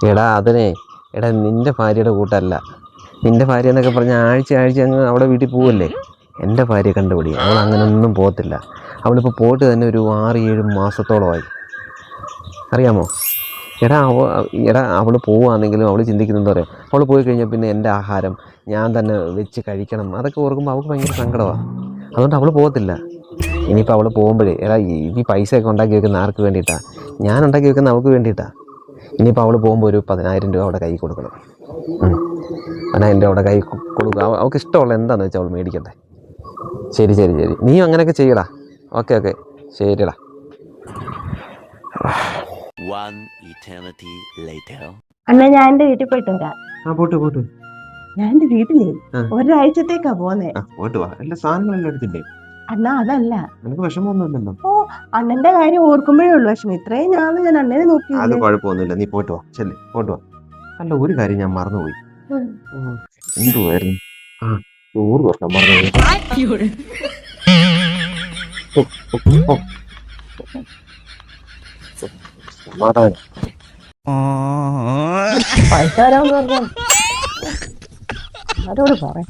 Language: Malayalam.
എടാ അതിനെ. എടാ നിന്റെ ഭാര്യയുടെ കൂട്ടല്ല. നിന്റെ ഭാര്യ എന്നൊക്കെ പറഞ്ഞാൽ ആഴ്ച ആഴ്ച അങ്ങ് അവിടെ വീട്ടിൽ പോവല്ലേ? എന്റെ ഭാര്യ കണ്ടുപിടി. അവൾ അങ്ങനൊന്നും പോകത്തില്ല. അവളിപ്പോൾ പോയിട്ട് തന്നെ ഒരു ആറ് ഏഴ് മാസത്തോളമായി. അറിയാമോ? എടാ അവ എടാ അവൾ പോവുകയാണെങ്കിലും അവൾ ചിന്തിക്കുന്നത് എന്താ പറയുക അവൾ പോയി കഴിഞ്ഞാൽ പിന്നെ എന്റെ ആഹാരം ഞാൻ തന്നെ വെച്ച് കഴിക്കണം. അതൊക്കെ ഓർക്കുമ്പോൾ അവൾക്ക് ഭയങ്കര സങ്കടമാണ് അതുകൊണ്ട് അവൾ പോകത്തില്ല. ഇനിയിപ്പോൾ അവൾ പോകുമ്പോഴേ എടാ ഈ പൈസയൊക്കെ ഉണ്ടാക്കി വെക്കുന്ന ആർക്ക് വേണ്ടിയിട്ടാണ് ഞാൻ ഉണ്ടാക്കി വെക്കുന്ന അവൾക്ക് വേണ്ടിയിട്ടാണ് ഇനിയിപ്പോൾ അവൾ പോകുമ്പോൾ ഒരു പതിനായിരം രൂപ അവിടെ കൈ കൊടുക്കണം. പതിനായിരം രൂപ അവിടെ കൈ കൊടുക്കുക. അവൾക്ക് ഇഷ്ടമുള്ള എന്താണെന്ന് വെച്ചാൽ അവൾ മേടിക്കട്ടെ ശരി ശരി ശരി. നീ അങ്ങനെയൊക്കെ ചെയ്യടാ. Okay okay. ശരിടാ One eternity later. അണ്ണാ ഞാൻ എന്റെ വീട്ടിൽ പോയിട്ട് വരാം. ആ പോട്ട് പോട്ട്. ഞാൻ എന്റെ വീട്ടിലേ. ഒരാഴ്ചത്തേക്കാ പോന്നെ. ആ പോട്ട് വാ. എല്ലാ സാധനങ്ങളെല്ലാം എടുത്തില്ലേ? അണ്ണാ അതല്ല. നിനക്ക് വിഷമമൊന്നുമില്ലല്ലോ. ഓ അണ്ണന്റെ കാര്യം ഓർക്കുമ്പോഴേ ഉള്ളൂ വിഷമം. ഇത്രയും ഞാൻ ഞാൻ അണ്ണനെ നോക്കി അത് കുഴപ്പമൊന്നുമില്ല. നീ പോയിട്ട് വാ. ചെല്ലേ. പോയിട്ട് വാ. അല്ല ഒരു കാര്യം ഞാൻ മറന്നുപോയി. എന്തുവായിരുന്നു? ആ ചോറ് തുറക്കാൻ മറന്നുപോയി. ഓ, ഓ, ഓ. സമാധാനം. പൈസ തരാമെന്ന് പറഞ്ഞു. ആരോട് പറയാം